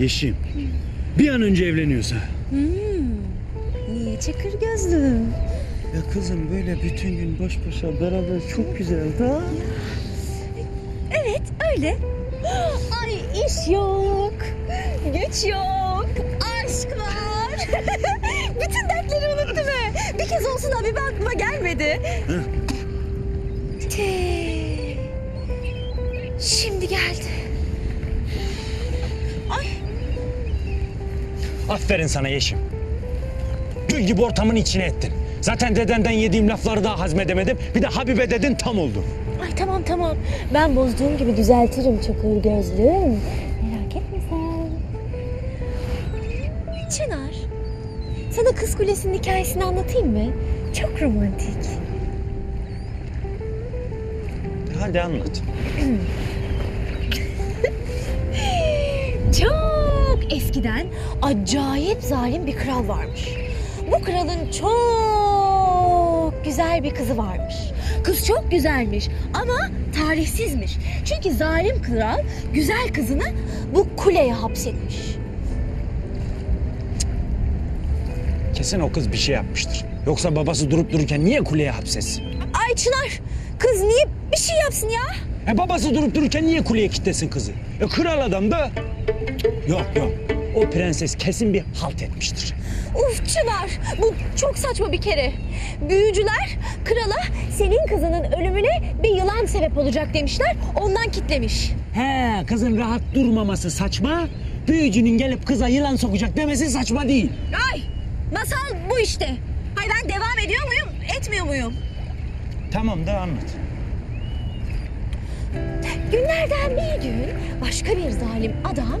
Yeşim. Bir an önce evleniyorsa. Niye çakır gözlüm? Ya kızım böyle bütün gün baş başa beraber çok güzel da. Evet öyle. Ay iş yok. Güç yok. Aşk var. Bütün dertleri unuttu be. Bir kez olsun abi bir aklıma gelmedi. Şimdi geldi. Aferin sana Yeşim. Gül gibi ortamın içine ettin. Zaten dedenden yediğim lafları daha hazmedemedim. Bir de Habibe dedin tam oldu. Ay tamam tamam. Ben bozduğum gibi düzeltirim çakır gözlüm. Merak etme sen. Çınar, sana Kız Kulesi'nin hikayesini anlatayım mı? Çok romantik. Hadi anlat. Çok eskiden acayip zalim bir kral varmış. Bu kralın çok güzel bir kızı varmış. Kız çok güzelmiş ama tarihsizmiş. Çünkü zalim kral güzel kızını bu kuleye hapsetmiş. Kesin o kız bir şey yapmıştır. Yoksa babası durup dururken niye kuleye hapsetsin? Ay Çınar, kız niye bir şey yapsın ya? E babası durup dururken niye kuleye kilitlesin kızı? E kral adam da... Yok yok. O prenses kesin bir halt etmiştir. Uf Çınar, bu çok saçma bir kere. Büyücüler krala senin kızının ölümüne bir yılan sebep olacak demişler, ondan kitlemiş. He kızın rahat durmaması saçma. Büyücünün gelip kıza yılan sokacak demesi saçma değil. Ay masal bu işte. Hay ben devam ediyor muyum etmiyor muyum? Tamam da anlat. Günlerden bir gün başka bir zalim adam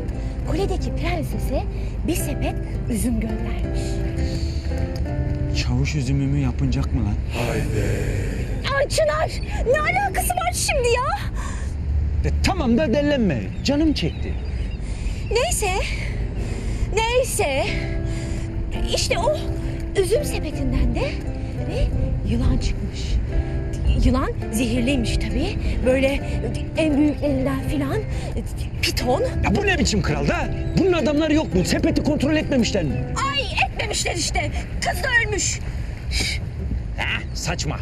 kuledeki prensese bir sepet üzüm göndermiş. Çavuş üzümümü yapınacak mı lan? Ay Çınar ne alakası var şimdi ya? E, tamam da dellenme. Canım çekti. Neyse neyse işte o üzüm sepetinden de bir yılan çıkmış. Yılan zehirliymiş tabii. Böyle en büyüklerinden filan piton. Ya bu ne biçim kral da? Bunun adamları yok mu? Sepeti kontrol etmemişler mi? Ay etmemişler işte. Kız da ölmüş. Ha, saçma.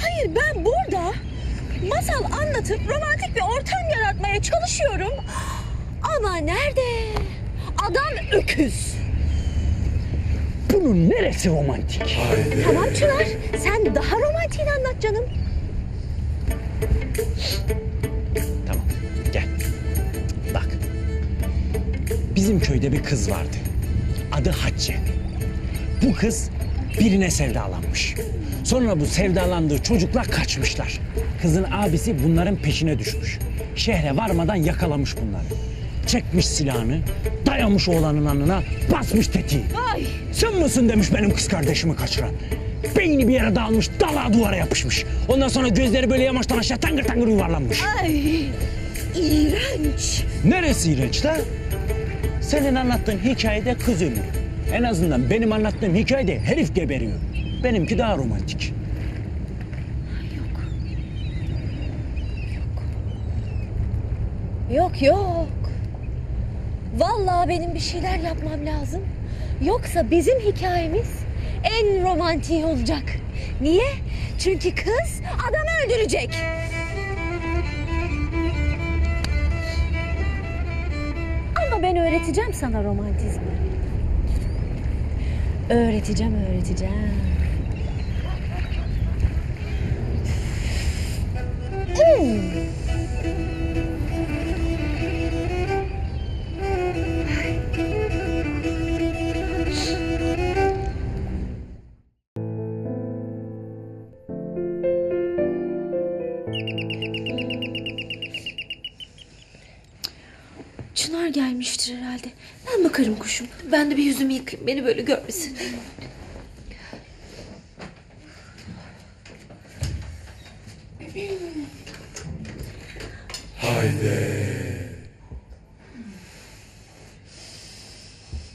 Hayır ben burada masal anlatıp romantik bir ortam yaratmaya çalışıyorum. Ama nerede? Adam öküz. Bunun neresi romantik? Tamam Çınar sen daha romantiğini anlat canım. Tamam, gel. Bak. Bizim köyde bir kız vardı. Adı Hatice. Bu kız birine sevdalanmış. Sonra bu sevdalandığı çocuklar kaçmışlar. Kızın abisi bunların peşine düşmüş. Şehre varmadan yakalamış bunları. Çekmiş silahını, dayamış oğlanın alnına, basmış tetiği. Ay Sen misin demiş benim kız kardeşimi kaçıran. Beyni bir yere dağılmış, dala duvara yapışmış. Ondan sonra gözleri böyle yamaçtan aşağı tangır tangır yuvarlanmış. ay iğrenç. Neresi iğrenç la? Senin anlattığın hikayede kız ölüyor. En azından benim anlattığım hikayede herif geberiyor. Benimki daha romantik. Yok yok. Vallahi benim bir şeyler yapmam lazım. Yoksa bizim hikayemiz en romantiği olacak. Niye? Çünkü kız adamı öldürecek. Ama ben öğreteceğim sana romantizmi. Öğreteceğim, öğreteceğim. Kuşum. Ben de bir yüzümü yıkayayım. Beni böyle görmesin.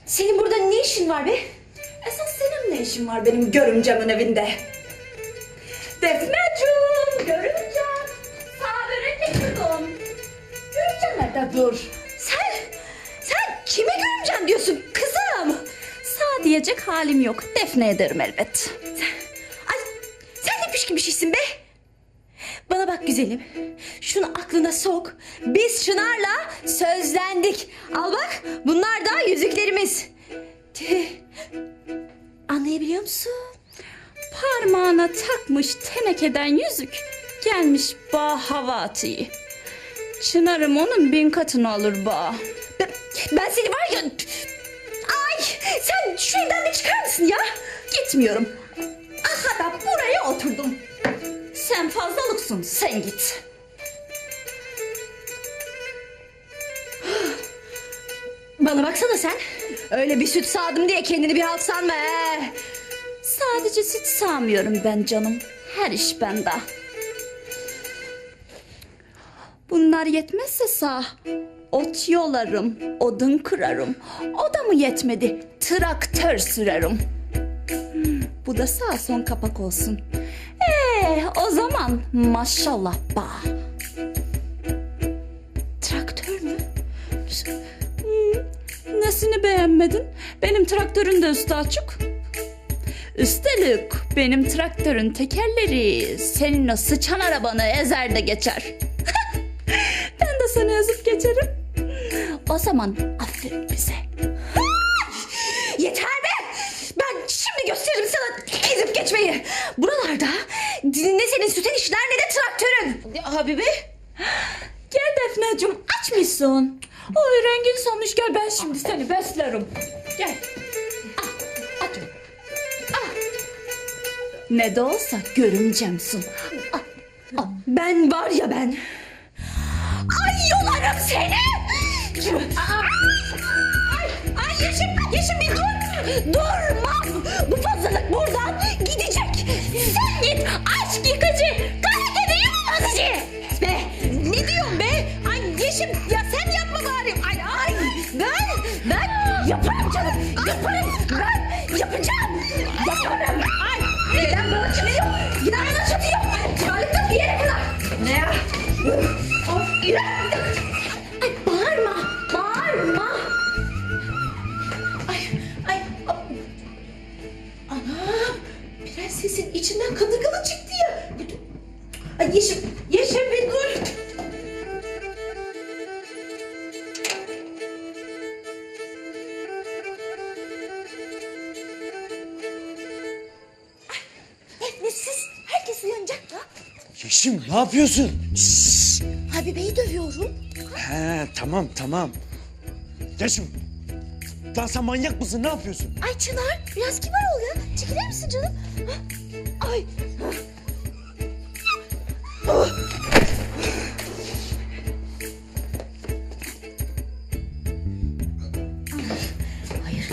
Senin burada ne işin var be? Esas senin ne işin var benim görümcemin evinde? Defneciğim, görümcem. Sana börek getirdim. Görümcem nerede dur? Sağ diyecek halim yok. Defne ederim elbet. Ay sen ne pişkin bir şeysin be. Bana bak güzelim. Şunu aklına sok. Biz Çınar'la sözlendik. Al bak bunlar da yüzüklerimiz. Tüh. Anlayabiliyor musun? Parmağına takmış tenekeden yüzük. Gelmiş bağ hava. Çınarım onun bin katını alır bağ. Ben, ben seni var ya... Şu evden de çıkar mısın ya? Gitmiyorum. Aha da buraya oturdum. Sen fazlalıksın sen git. Bana baksana sen. Öyle bir süt sağdım diye kendini bir halk sanma he. Sadece süt sağmıyorum ben canım. Her iş bende. Bunlar yetmezse sağ. Ot yolarım, odun kırarım. O da mı yetmedi? Traktör sürerim. Bu da sağ son kapak olsun. Ee, o zaman maşallah ba. Traktör mü? Hmm, nesini beğenmedin? Benim traktörün de üstü açık. Üstelik benim traktörün tekerleri senin o sıçan arabanı ezer de geçer. Ben seni ezip geçerim. O zaman aferin bize. Yeter be! Ben şimdi gösteririm sana ezip geçmeyi. Buralarda ne senin süten işler ne de traktörün. Habibi. Gel Defneciğim açmışsın. Oy rengin solmuş gel ben şimdi seni beslerim. Gel. Ah, aç. Ah. Ne de olsa görümcemsin. Ben var ya ben. Yeşim ne yapıyorsun? Şşş. Habibe'yi dövüyorum. He tamam tamam. Yeşim. Lan sen manyak mısın ne yapıyorsun? Ay Çınar biraz kibar ol ya. Çekilir misin canım? Hah. Ay. Hayır.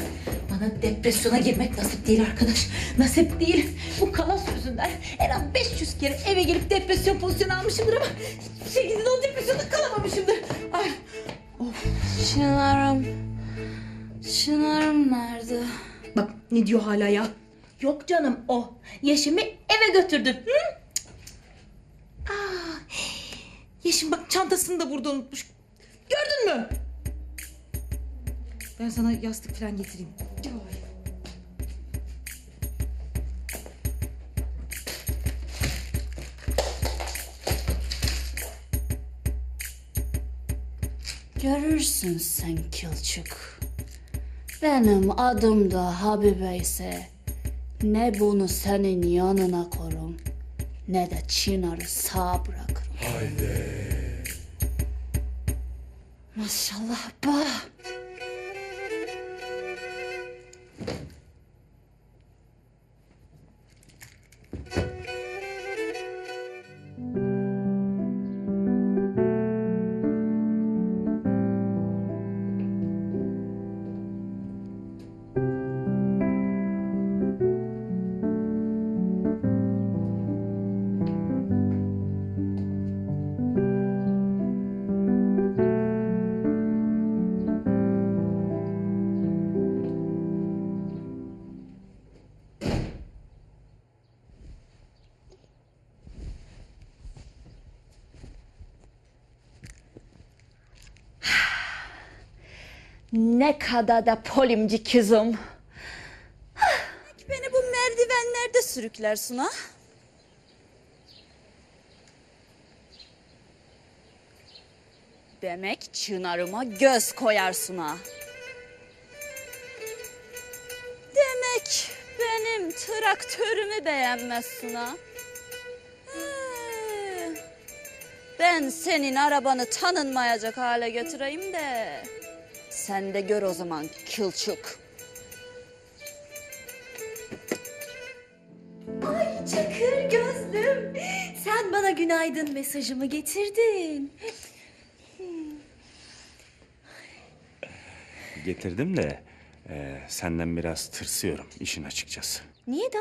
Bana depresyona girmek nasip değil arkadaş. Nasip değil. Bu kalas yüzünden her an 500 kere eve gelip depresyon pozisyonu almışımdır ama hiçbir şekilde de o depresyonda kalamamışımdır. Ay. Çınarım. Çınarım nerede? Bak ne diyor hala ya? Yok canım o. Yeşim'i eve götürdü. Hı? Aa, Yeşim bak çantasını da burada unutmuş. Gördün mü? Ben sana yastık falan getireyim. Görürsün sen Kılçık. Benim adım da Habibe ise ne bunu senin yanına korum ne de Çınar'ı sağ bırakırım. Haydi. Maşallah bah. Ne kadar da polimci kızım. Beni bu merdivenlerde sürüklersin ha? Demek çınarıma göz koyarsın ha. Demek benim traktörümü beğenmezsin ha. Ee, Ben senin arabanı tanınmayacak hale götüreyim de. Sen de gör o zaman kılçık. Çakır gözlüm. Sen bana günaydın mesajımı getirdin. Getirdim de e, senden biraz tırsıyorum işin açıkçası. Niye da?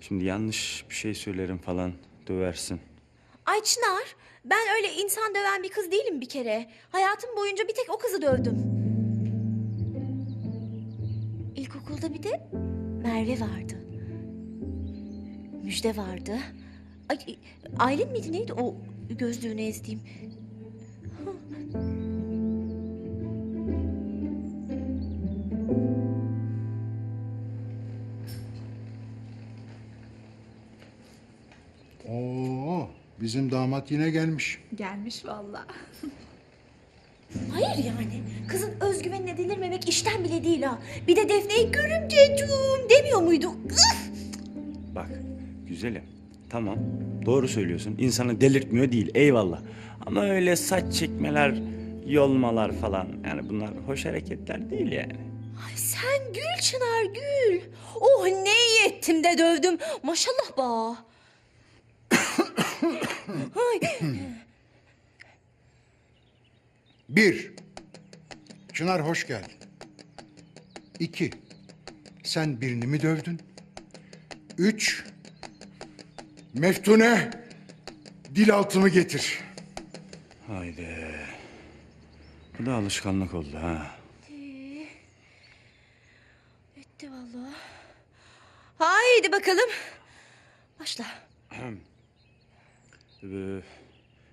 Şimdi yanlış bir şey söylerim falan döversin. Ay Çınar, ben öyle insan döven bir kız değilim bir kere. Hayatım boyunca bir tek o kızı dövdüm. İlkokulda bir de Merve vardı. Müjde vardı. Ay, Aylin miydi neydi o gözlüğünü ezdiğim? Oo, bizim damat yine gelmiş. Gelmiş vallahi. Hayır yani. Kızın özgüvenine delirmemek işten bile değil ha. Bir de Defne'yi görümceciğim demiyor muydu? Üf! Bak güzelim tamam doğru söylüyorsun insanı delirtmiyor değil eyvallah. Ama öyle saç çekmeler yolmalar falan yani bunlar hoş hareketler değil yani. Ay sen gül Çınar gül. Oh ne iyi ettim de dövdüm. Maşallah ba. Ay, Bir, Çınar hoş geldin. İki, sen birini mi dövdün? Üç, Meftune, dil altımı getir. Haydi. Bu da alışkanlık oldu ha. etti vallahi. Haydi bakalım. Başla. Ee,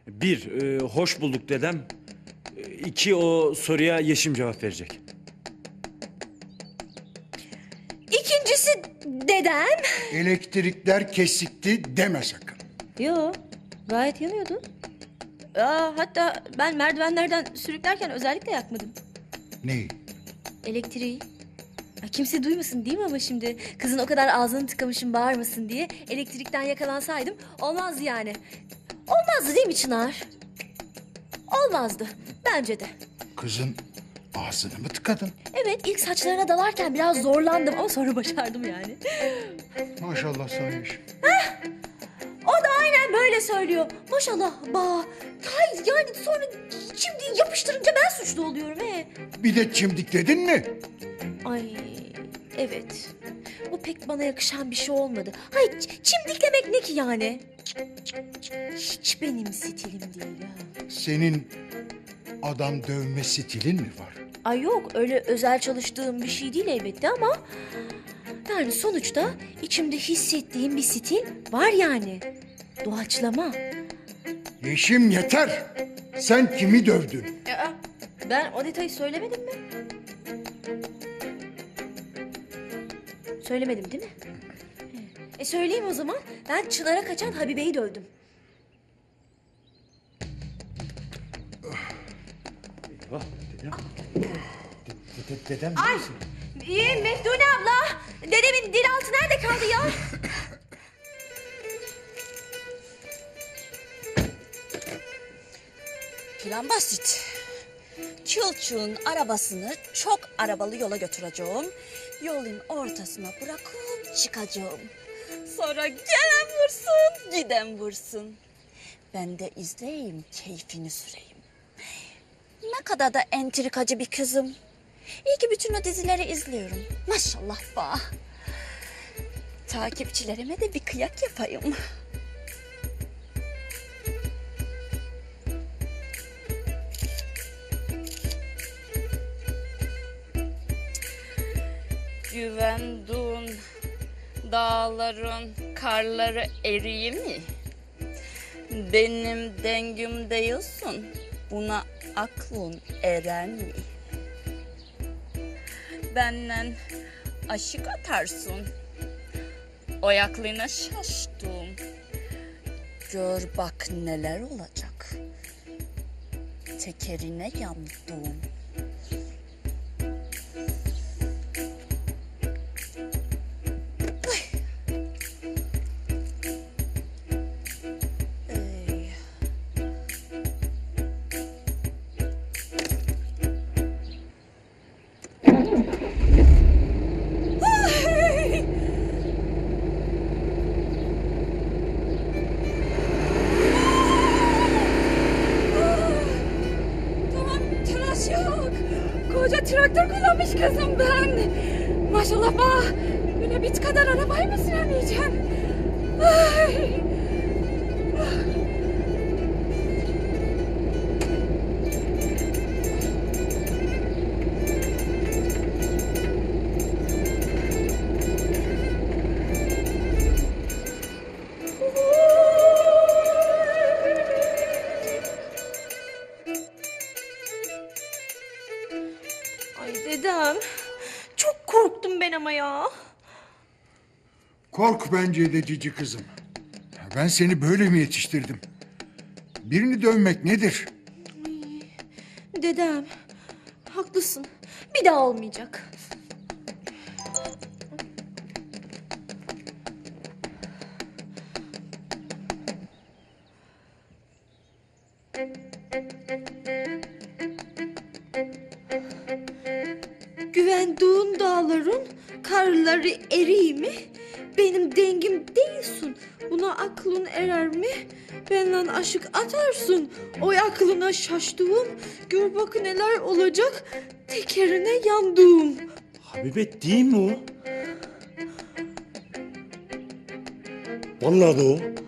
bir, e, hoş bulduk dedem. İki, o soruya Yeşim cevap verecek. İkincisi dedem. Elektrikler kesikti deme sakın. Yo gayet yanıyordu. Aa, hatta ben merdivenlerden sürüklerken özellikle yakmadım. Neyi? Elektriği. Ay, kimse duymasın değil mi ama şimdi? Kızın o kadar ağzını tıkamışım bağırmasın diye elektrikten yakalansaydım olmazdı yani. Olmazdı değil mi Çınar? Olmazdı. Bence de. Kızın ağzını mı tıkadın? Evet ilk saçlarına dalarken biraz zorlandım ama sonra başardım yani. Maşallah Yeşim. O da aynen böyle söylüyor. Maşallah ba. Hayır yani sonra şimdi yapıştırınca ben suçlu oluyorum he. Bir de çimdikledin mi? Ay evet. Bu pek bana yakışan bir şey olmadı. Hayır çimdiklemek ne ki yani? Hiç benim stilim değil ha. Senin adam dövme stilin mi var? Ay yok öyle özel çalıştığım bir şey değil elbette ama... Yani sonuçta içimde hissettiğim bir stil var yani. Doğaçlama. Yeşim yeter. Sen kimi dövdün? Aa, ben o detayı söylemedim mi? Söylemedim değil mi? E söyleyeyim o zaman. Ben Çınar'a kaçan Habibe'yi dövdüm. Dedem Ay! İyi Meftune abla. Dedemin dil altı nerede kaldı ya? Plan basit. Çılçığın arabasını çok arabalı yola götüreceğim. Yolun ortasına bırakıp çıkacağım. Sonra gelen vursun, giden vursun. Ben de izleyeyim, keyfini süreyim. Ne kadar da entrikacı bir kızım. İyi ki bütün o dizileri izliyorum. Maşallah bah. Takipçilerime de bir kıyak yapayım. güvenduğun dağların karları eriyi mi? Benim dengüm değilsin. Buna aklın eren mi? benden aşık atarsın. O aklına şaştım. Gör bak neler olacak. Tekerine yandım. Kızım ben. Maşallah bak. Böyle bit kadar arabayı mı süremeyeceğim? Ay. Ay dedem. Çok korktum ben ama ya. Kork bence de cici kızım. Ben seni böyle mi yetiştirdim? Birini dövmek nedir? Dedem. Haklısın. Bir daha olmayacak. Dengim değilsin. Buna aklın erer mi? Benden aşık atarsın. O aklına şaştığım. Gör bak neler olacak. Tekerine yandım. Habibe değil mi o? Vallahi de o.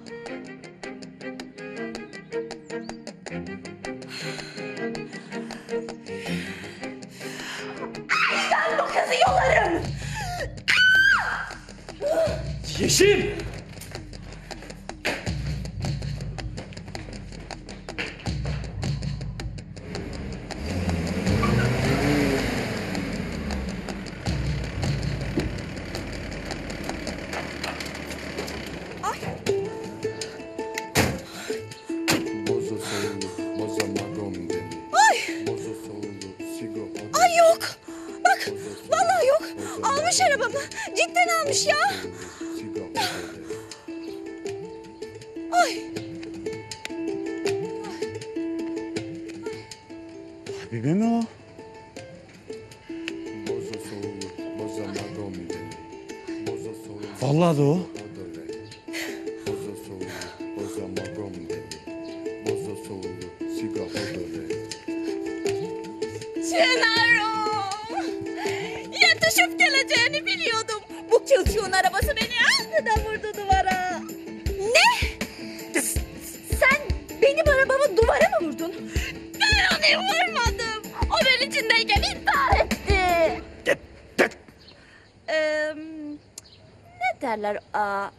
Yeşim! Vallahi de o. Çınarım. Yetişip geleceğini biliyordum. Bu külçüğün arabası beni anında vurdu derler? Aa,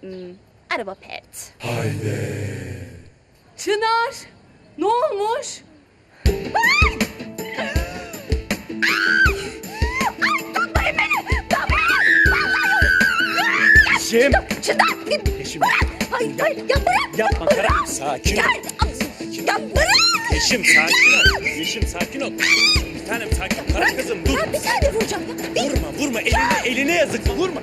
hmm, araba pert. Çınar ne olmuş? Yeşim! Çınar! Yeşim! Hayır, hayır, ya bırak! Yapma Karan. Sakin ol. Ya bırak! Yeşim sakin ol. Yeşim sakin ol. Bir tanem sakin ol. Karan kızım dur. Ya bir tane vuracağım ya. Bir Vurma vurma eline eline yazık vurma.